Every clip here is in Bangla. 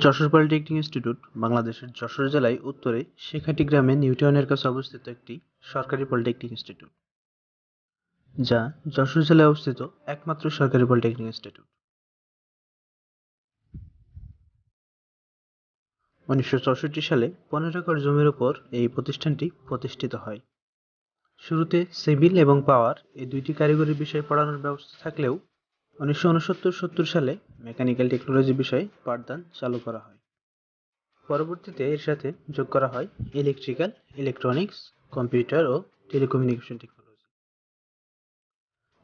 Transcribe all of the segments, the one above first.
যশোর পলিটেকনিক ইনস্টিটিউট, বাংলাদেশের যশোর জেলায় উত্তরে শেখাটি গ্রামে নিউটাউনের কাছে অবস্থিত একটি সরকারি পলিটেকনিক ইনস্টিটিউট, যা যশোর জেলায় অবস্থিত একমাত্র সরকারি পলিটেকনিক ইনস্টিটিউট। উনিশশো চৌষট্টি সালে পনেরো একর জমির উপর এই প্রতিষ্ঠানটি প্রতিষ্ঠিত হয়। শুরুতে সিভিল এবং পাওয়ার এই দুইটি কারিগরি বিষয় পড়ানোর ব্যবস্থা থাকলেও উনিশশো উনসত্তর সত্তর সালে মেকানিক্যাল টেকনোলজি বিষয়ে পাঠদান চালু করা হয়। পরবর্তীতে এর সাথে যোগ করা হয় ইলেকট্রিক্যাল, ইলেকট্রনিক্স, কম্পিউটার ও টেলিকমিউনিকেশন টেকনোলজি।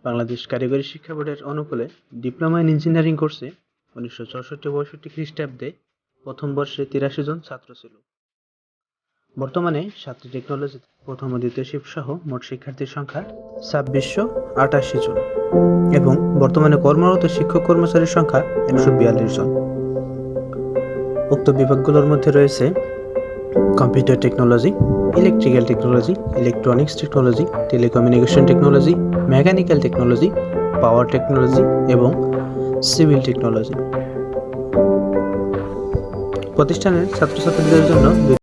বাংলাদেশ কারিগরি শিক্ষা বোর্ডের অনুকূলে ডিপ্লোমা ইন ইঞ্জিনিয়ারিং কোর্সে উনিশশো চৌষট্টি পঁয়ষট্টি খ্রিস্টাব্দে প্রথম বর্ষে তিরাশি জন ছাত্র ছিল। বর্তমানে সাতটি টেকনোলজিতে প্রথম ও দ্বিতীয় শিফট সহ মোট শিক্ষার্থীর সংখ্যা ছাব্বিশশো আটাশি জন এবং বর্তমানে কর্মরত শিক্ষক কর্মচারীর সংখ্যা একশো বিয়াল্লিশ জন। উক্ত বিভাগগুলোর মধ্যে রয়েছে computer technology electrical technology electronics technology telecommunication technology mechanical technology power technology এবং সিভিল টেকনোলজি প্রতিষ্ঠানের ছাত্রছাত্রীদের জন্য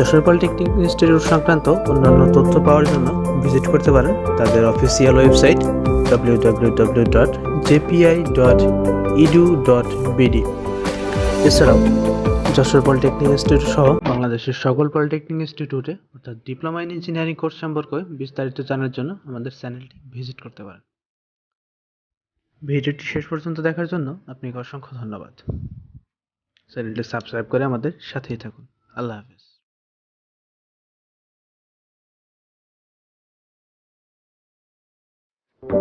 যশোর পলিটেকনিক ইনস্টিটিউট সংক্রান্ত অন্যান্য তথ্য পাওয়ার জন্য ভিজিট করতে পারেন তাদের অফিসিয়াল ওয়েবসাইট www.jpi.edu.bd এছাড়াও যশোর পলিটেকনিক ইনস্টিটিউট সহ বাংলাদেশের সকল পলিটেকনিক ইনস্টিটিউটে অর্থাৎ ডিপ্লোমা ইন ইঞ্জিনিয়ারিং কোর্স সম্পর্কে বিস্তারিত জানার জন্য আমাদের চ্যানেলটি ভিজিট করতে পারেন। ভিডিওটি শেষ পর্যন্ত দেখার জন্য আপনাকে অসংখ্য ধন্যবাদ। চ্যানেলটি সাবস্ক্রাইব করে আমাদের সাথেই থাকুন। আল্লাহ হাফেজ।